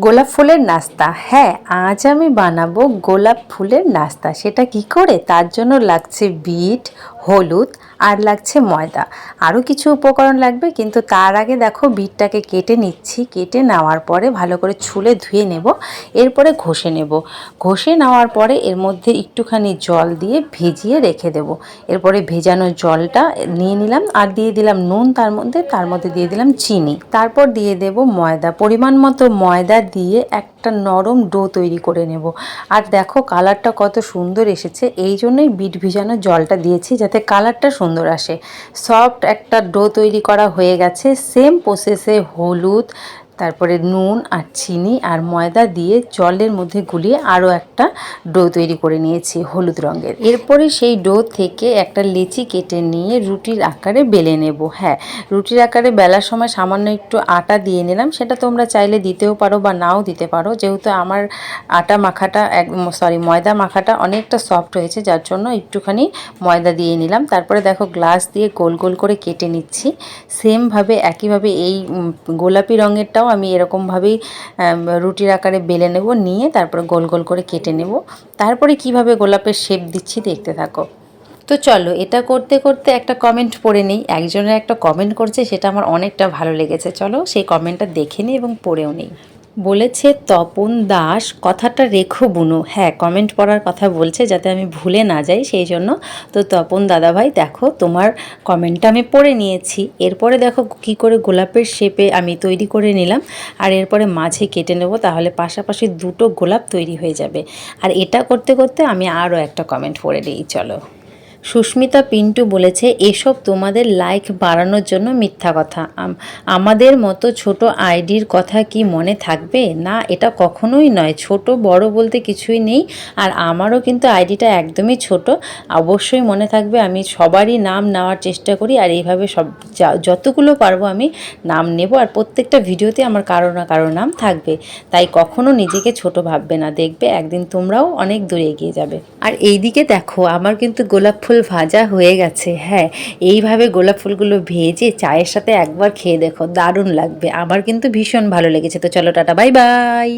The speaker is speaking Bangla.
গোলাপ ফুলের নাস্তা। হ্যাঁ আজ আমি বানাবো গোলাপ ফুলের নাস্তা। সেটা কি করে? তার জন্য লাগছে বিট, হলুদ আর লাগছে ময়দা। আরও কিছু উপকরণ লাগবে, কিন্তু তার আগে দেখো বিটটাকে কেটে নিচ্ছি। কেটে নেওয়ার পরে ভালো করে ছুলে ধুয়ে নেব, এরপরে ঘষে নেব। ঘষে নেওয়ার পরে এর মধ্যে একটুখানি জল দিয়ে ভিজিয়ে রেখে দেব। এরপরে ভেজানো জলটা নিয়ে নিলাম আর দিয়ে দিলাম নুন, তার মধ্যে তার মধ্যে দিয়ে দিলাম চিনি। তারপর দিয়ে দেব ময়দা। পরিমাণ মতো ময়দা দিয়ে একটা নরম ডো তৈরি করে নেব। আর দেখো কালারটা কত সুন্দর এসেছে। এই জন্যই বিট ভিজানো জলটা দিয়েছি যাতে কালারটা সুন্দর আসে। সফট একটা ডো তৈরি করা হয়ে গেছে। সেম প্রসেসে হলুদ তারপরে নুন আর চিনি আর ময়দা দিয়ে জলের মধ্যে গুলিয়ে আরও একটা ডো তৈরি করে নিয়েছি হলুদ রঙের। এরপরে সেই ডো থেকে একটা লেচি কেটে নিয়ে রুটির আকারে বেলে নেব। হ্যাঁ রুটির আকারে বেলার সময় সামান্য একটু আটা দিয়ে নিলাম। সেটা তোমরা চাইলে দিতেও পারো বা নাও দিতে পারো। যেহেতু আমার আটা মাখাটা এক সরি ময়দা মাখাটা অনেকটা সফট হয়েছে, যার জন্য একটুখানি ময়দা দিয়ে নিলাম। তারপরে দেখো গ্লাস দিয়ে গোল গোল করে কেটে নিচ্ছি। সেমভাবে একইভাবে এই গোলাপি রঙেরটাও আমি এরকমভাবেই রুটির আকারে বেলে নেব, নিয়ে তারপরে গোল গোল করে কেটে নেব। তারপরে কীভাবে গোলাপের শেপ দিচ্ছি দেখতে থাকো। তো চলো, এটা করতে করতে একটা কমেন্ট পড়ে নিই। একজনের একটা কমেন্ট করছে, সেটা আমার অনেকটা ভালো লেগেছে। চলো, সেই কমেন্টটা দেখে নিই এবং পড়েও নিই। বলেছে, তপন দাস, কথাটা রেখো বুনো। হ্যাঁ কমেন্ট পড়ার কথা বলছে যাতে আমি ভুলে না যাই, সেই জন্য। তো তপন দাদাভাই, দেখো, তোমার কমেন্টটা আমি পড়ে নিয়েছি। এরপরে দেখো কি করে গোলাপের শেপে আমি তৈরি করে নিলাম। আর এরপরে মাঝে কেটে নেব, তাহলে পাশাপাশি দুটো গোলাপ তৈরি হয়ে যাবে। আর এটা করতে করতে আমি আরও একটা কমেন্ট পড়ে নিই, চলো। সুস্মিতা পিন্টু বলেছে, এসব তোমাদের লাইক বাড়ানোর জন্য মিথ্যা কথা। আমাদের মতো ছোট আইডির কথা কি মনে থাকবে? না, এটা কখনোই নয়। ছোট, বড় বলতে কিছুই নেই, আর আমারও কিন্তু আইডিটা একদমই ছোট। অবশ্যই মনে থাকবে, আমি সবারই নাম নেওয়ার চেষ্টা করি, আর এইভাবে সব যতগুলো পারব আমি নাম নেব, আর প্রত্যেকটা ভিডিওতে আমার কারও না কারও নাম থাকবে। তাই কখনো নিজেকে ছোট ভাববে না। দেখবে একদিন তোমরাও অনেক দূরে এগিয়ে যাবে। আর এইদিকে দেখো, আমার কিন্তু গোলাপ ফুল ভাজা হয়ে গেছে। হ্যাঁ এইভাবে গোলাপ ফুলগুলো ভেজে চায়ের সাথে একবার খেয়ে দেখো, দারুণ লাগবে। আমার কিন্তু ভীষণ ভালো লেগেছে। তো চলো, টাটা, বাই বাই।